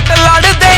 ਘੱਟ ਲੜਦੇ